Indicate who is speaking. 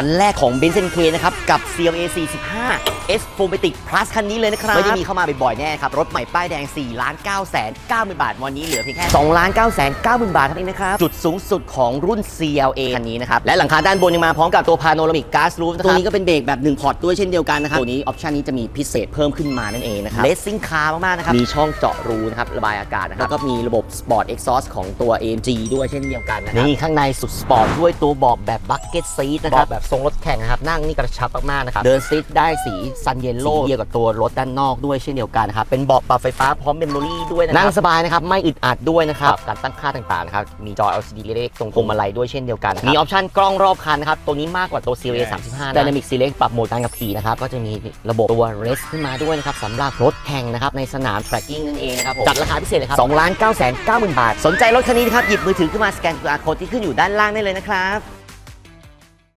Speaker 1: คันแรกของ b e n z e n K นะครับ กับ CLA 45 S f o r m a t i c Plus คันนี้เลยนะครับ ไม่ได้มีเข้ามาบ่อยๆ แน่ครับ รถใหม่ป้ายแดง 4 ล้าน9แสน9หมื่นบาท วันนี้เหลือเพียงแค่ 2 ล้าน9แสน9หมื่นบาทเท่านั้นเองนะครับ จุดสูงสุดของรุ่น CLA คันนี้นะครับ และหลังคาด้านบนยังมาพร้อมกับตัวพาโนรามิกก๊าซรูฟตัวนี้ก็เป็นเบรกแบบ 1 พอร์ตด้วยเช่นเดียวกันนะครับ ตัวนี้ออปชันนี้จะมีพิเศษเพิ่มขึ้นมานั่นเองนะครับเลสซิ่งคาร์มากๆนะครับมีช่องเจาะรูนะครับระบายอากาศนะครับแล้วก็มีระบบ Sport Exhaust ของตัว AMG ด้วยเช่นเดียวกันนะครับนี่ข้างในสุดสปอร์ตด้วยตัวเบาะแบบบักเก็ตซีทนะครับแบบทรงรถแข่งนะครับนั่งนี่กระชับมากๆนะครับเดินซีทได้สีซันเยลโล่เดียวกับตัวรถด้านนอกด้วยเช่นเดียวกันนะครับเป็นเบาะปรับไฟฟ้าพร้อมเมมโมรี่ด้วยนะครับนั่งสบายนะครับไม่อึดอัดด้วยนะครับการตั้งค่าต่างๆนะครับมีจอ LCD เล็กๆตรงพวงมาลัยด้วยเช่นเดียวกันมีออปชันกล้องรอบคันนะครับตัวนี้มากกว่าตัว CLA 35 Dynamic Select ปรับโหมดการขับขี่นะครับก็จะมีระบบตัว Race ขึ้นมาด้วยนะครับสำหรับรถแข่งนะครับในสนาม tracking นั่นเองนะครับผมจัดราคาพิเศษเลยครับ2ล้าน9แสน9หมื่นบาท สนใจรถคันนี้นะครับหยิบมือถือขึ้นมาสแกน QR code ที่ขึ้นอยู่ด้านล่างได้เลยนะครับ